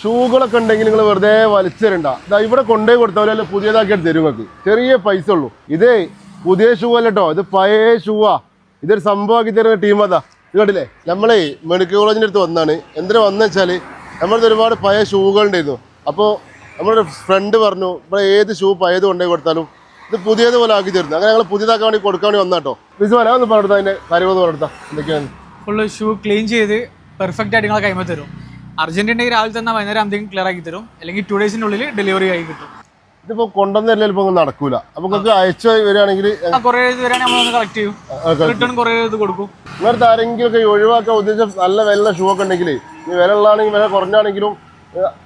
ഷൂകളൊക്കെ ഉണ്ടെങ്കിൽ നിങ്ങൾ വെറുതെ വലിച്ചെരണ്ട. ഇതാ ഇവിടെ കൊണ്ടുപോയി കൊടുത്തവരല്ല പുതിയതാക്കി തരും നിങ്ങൾക്ക്. ചെറിയ പൈസ ഉള്ളൂ. ഇതേ പുതിയ ഷൂ അല്ല കേട്ടോ ഇത് പഴയ ഷൂവാ ഇതൊരു സംഭവമാക്കി തരുന്ന ടീം അതാ. ഇത് കണ്ടില്ലേ? നമ്മളേ മെഡിക്കൽ കോളേജിന്റെ അടുത്ത് വന്നാണ്. എന്തിനാ വന്നു വെച്ചാൽ നമ്മളത് ഒരുപാട് പഴയ ഷൂകൾ ഉണ്ടായിരുന്നു. അപ്പോൾ നമ്മളൊരു ഫ്രണ്ട് പറഞ്ഞു ഇവിടെ ഏത് ഷൂ പഴയത് കൊണ്ടുപോയി കൊടുത്താലും ഇത് പുതിയത് പോലെ ആക്കി തരുന്നു. അങ്ങനെ ഞങ്ങൾ പുതിയതാക്കാൻ വേണ്ടി കൊടുക്കാൻ വേണ്ടി വന്നാട്ടോ ബിസ് വരാൻ ഒന്ന് പറഞ്ഞെടുത്താ അതിന്റെ കാര്യമെന്ന് പറഞ്ഞെടുത്താ എന്തൊക്കെയാണ്? ഫുള്ള് ഷൂ ക്ലീൻ ചെയ്ത് പെർഫെക്റ്റ് ആയിട്ട് നിങ്ങളെ കൈമ തരും. അർജന്റ് ഉണ്ടെങ്കിൽ രാവിലെ തന്നെ വൈകുന്നേരം എന്തെങ്കിലും ക്ലിയർ ആക്കി തരും. അല്ലെങ്കിൽ ടു ഡേയ്സിനുള്ളിൽ ഡെലിവറി ആയി കിട്ടും. ഇതിപ്പോ കൊണ്ടുവന്നല്ലേ ഇപ്പൊ നടക്കൂല. അപ്പൊ അയച്ചു വരികയാണെങ്കിൽ കുറേ കളക്ട് ചെയ്യും. റിട്ടേൺ കുറേ ഇത് കൊടുക്കും. ഇങ്ങനത്തെ ആരെങ്കിലും ഒക്കെ ഒഴിവാക്കാൻ ഉദ്ദേശിച്ച നല്ല വില ഷൂ ഒക്കെ ഉണ്ടെങ്കിൽ ഈ വില ഉള്ളതാണെങ്കിൽ വില കുറഞ്ഞാണെങ്കിലും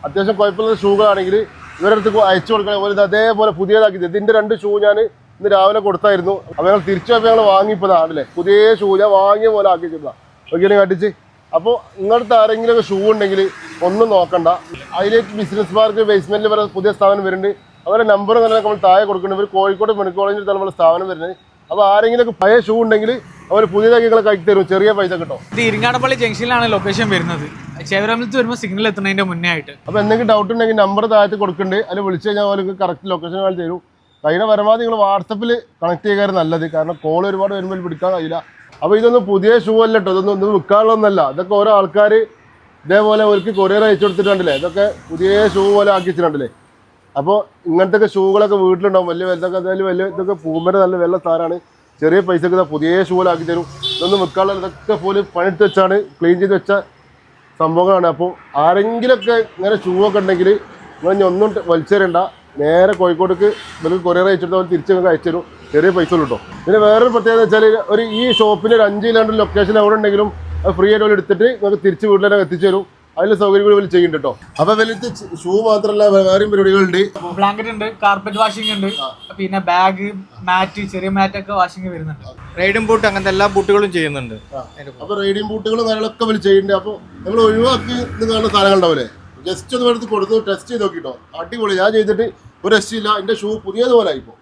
അത്യാവശ്യം കുഴപ്പമില്ല ഷൂകളാണെങ്കിൽ ഇവരടുത്ത് അയച്ചു കൊടുക്കണം. പോലെ അതേപോലെ പുതിയതാക്കി ഇതിന്റെ രണ്ട് ഷൂ ഞാൻ ഇന്ന് രാവിലെ കൊടുത്തായിരുന്നു. അപ്പൊ ഞങ്ങൾ തിരിച്ചു പോയപ്പോൾ ഞങ്ങൾ വാങ്ങിയപ്പോൾ ആണല്ലേ പുതിയ ഷൂ ഞാൻ വാങ്ങിയ പോലെ ആക്കി വെച്ചതാ ഓക്കെ കട്ടിച്ച് അപ്പോൾ ഇങ്ങനത്തെ ആരെങ്കിലും ഒക്കെ ഷൂ ഉണ്ടെങ്കിൽ ഒന്നും നോക്കണ്ട. ഹൈലൈറ്റ് ബിസിനസ് പാർക്ക് ബേസ്മെന്റിൽ വരെ പുതിയ സ്ഥാപനം വരുന്നുണ്ട്. അവരുടെ നമ്പർ തന്നെ നമ്മൾ താഴെ കൊടുക്കുന്നുണ്ട്. ഇവർ കോഴിക്കോട് മെഡിക്കൽ കോളേജിൽ നമ്മുടെ സ്ഥാപനം വരുന്നത്. അപ്പോൾ ആരെങ്കിലും ഒക്കെ പഴയ ഷൂ ഉണ്ടെങ്കിൽ അവർ പുതിയതാക്കി കൈക്ക് തരും. ചെറിയ പൈസ കിട്ടും. ഇത് ഇരിങ്ങാടപ്പള്ളി ജംഗ്ഷനിലാണ് ലൊക്കേഷൻ വരുന്നത്. ചേവരാമലത്ത് വരുമ്പോൾ സിഗ്നൽ എത്തുന്നതിന്റെ മുന്നേ ആയിട്ട്. അപ്പോൾ എന്തെങ്കിലും ഡൗട്ട് ഉണ്ടെങ്കിൽ നമ്പർ താഴത്ത് കൊടുക്കുന്നുണ്ട്. അതിൽ വിളിച്ചു കഴിഞ്ഞാൽ അവർക്ക് കറക്റ്റ് ലൊക്കേഷൻ കാണിച്ച് തരും. കഴിയുന്ന പരമാവധി നിങ്ങൾ വാട്സപ്പിൽ കണക്ട് ചെയ്യാൻ നല്ലത്. കാരണം കോൾ ഒരുപാട് വരുമ്പോൾ പിടിക്കാൻ കഴിയില്ല. അപ്പോൾ ഇതൊന്നും പുതിയ ഷൂ അല്ല കേട്ടോ ഇതൊന്നും ഒന്നും വിൽക്കാനുള്ളതൊന്നല്ല. ഇതൊക്കെ ഓരോ ആൾക്കാർ ഇതേപോലെ അവർക്ക് കൊറിയർ അയച്ചു കൊടുത്തിട്ടുണ്ടല്ലേ? ഇതൊക്കെ പുതിയ ഷൂ പോലെ ആക്കി വെച്ചിട്ടുണ്ടല്ലേ? അപ്പോൾ ഇങ്ങനത്തെ ഷൂകളൊക്കെ വീട്ടിലുണ്ടാവും. വലിയ വലുതൊക്കെ എന്തായാലും വലിയ ഇതൊക്കെ പൂമ്പര നല്ല വെള്ള സാധനമാണ് ചെറിയ പൈസക്ക് പുതിയ ഷൂ പോലെ ആക്കി തരും. ഇതൊന്നും വിൽക്കാനുള്ള ഇതൊക്കെ പോലും പണിയെടുത്ത് വെച്ചാണ്. ക്ലീൻ ചെയ്ത് വെച്ച സംഭവങ്ങളാണ്. അപ്പോൾ ആരെങ്കിലുമൊക്കെ ഇങ്ങനെ ഷൂ ഒക്കെ ഉണ്ടെങ്കിൽ നിങ്ങൾ ഇനി ഒന്നും വലിച്ചേരണ്ട നേരെ കോഴിക്കോട്ടേക്ക് ഇവർക്ക് കൊറിയർ അയച്ചിട്ട് അവർ തിരിച്ച് നിങ്ങൾക്ക് അയച്ചു തരും ചെറിയ പൈസ കിട്ടും കേട്ടോ പിന്നെ വേറൊരു പ്രത്യേകത വെച്ചാൽ ഒരു ഈ ഷോപ്പിന് ഒരു അഞ്ച് കിലോമീറ്റർ ലൊക്കേഷൻ എവിടെ ഉണ്ടെങ്കിലും അത് ഫ്രീ ആയിട്ട് എടുത്തിട്ട് നിങ്ങൾക്ക് തിരിച്ച് വീട്ടിലേക്ക് എത്തിച്ചു തരും. അതിൽ സൗകര്യം കൂടി ചെയ്യുന്നുണ്ട് കേട്ടോ അപ്പൊ വലിയ ഷൂ മാത്രമല്ല വേറെയും പരിപാടികളുണ്ട്. ബ്ലാങ്കറ്റ് ഉണ്ട് കാർപ്പറ്റ് വാഷിംഗ് ഉണ്ട് പിന്നെ ബാഗ് മാറ്റ് ചെറിയ മാറ്റ് ഒക്കെ വാഷിംഗ് വരുന്നുണ്ട്. റൈഡും ബൂട്ട് അങ്ങനത്തെ എല്ലാ ബൂട്ടുകളും ചെയ്യുന്നുണ്ട്. അപ്പൊ റൈഡിംഗ് ബൂട്ടുകളും കാര്യങ്ങളൊക്കെ വലിയ ചെയ്യുന്നുണ്ട്. അപ്പൊ നമ്മൾ ഒഴിവാക്കി നിങ്ങളുടെ കാണുന്ന സാധനങ്ങൾ ഉണ്ടാവില്ലേ ജസ്റ്റ് ഒന്ന് എടുത്ത് കൊടുത്തു ടെസ്റ്റ് ചെയ്ത് നോക്കിട്ടോ. അടിപൊളി. ഞാൻ ചെയ്തിട്ട് ഒരു ഇല്ല എന്റെ ഷൂ പുതിയതുപോലെ ആയിപ്പോ.